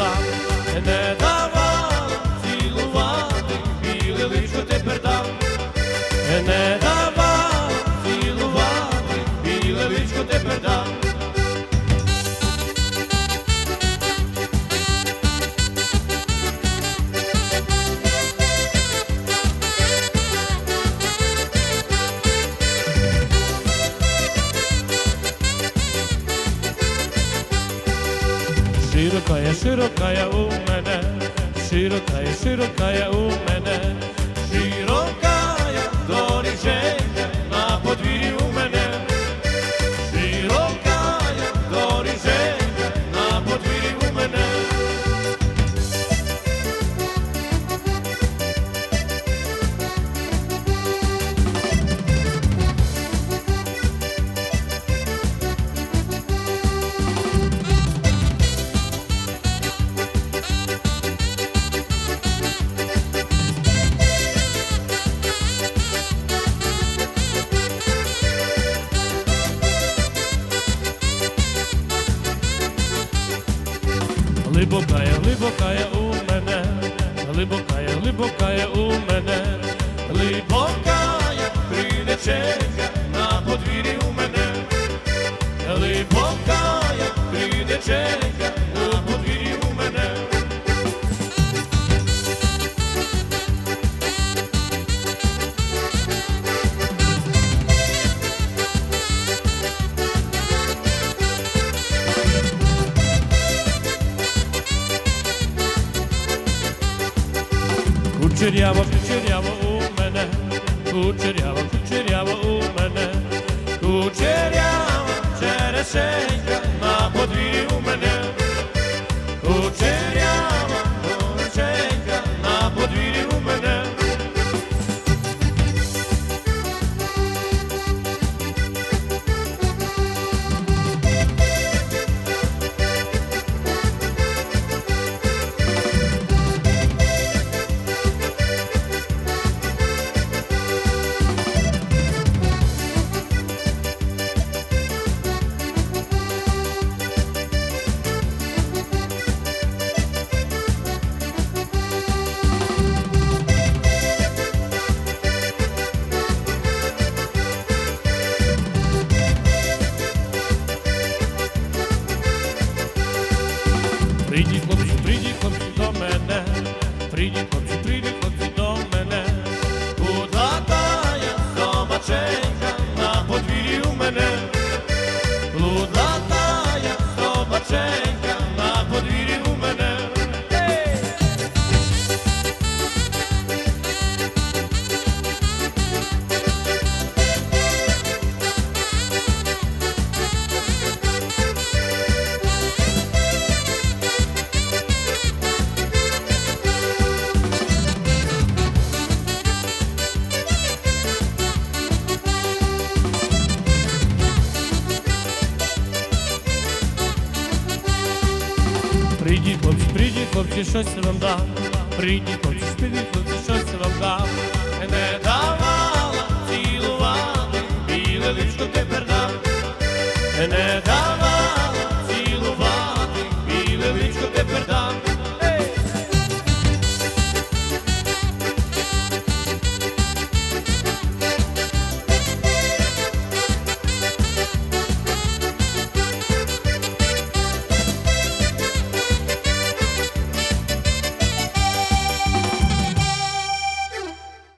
дам, не давав цілувати, біле личко тепер дам, не давала 白かや白かやおめ白かや白かやおめで Глибока я, глибока я у мене, глибока я, глибока я у мене, глибока я Кучеряво, кучеряво у мене, кучеряво, кучеряво у мене, кучеряво, черешенька на подвір'ї у мене, кучеряво, Прийдіть, хлопці, прийдіть, хлопці, до мене, Прийдіть, хлопці, прийдіть, хлопці, щось вам дам. Прийдіть, хлопці, прийдіть, хлопці, щось вам дам. Не давала цілувати, біле личко тепер дам. Не давала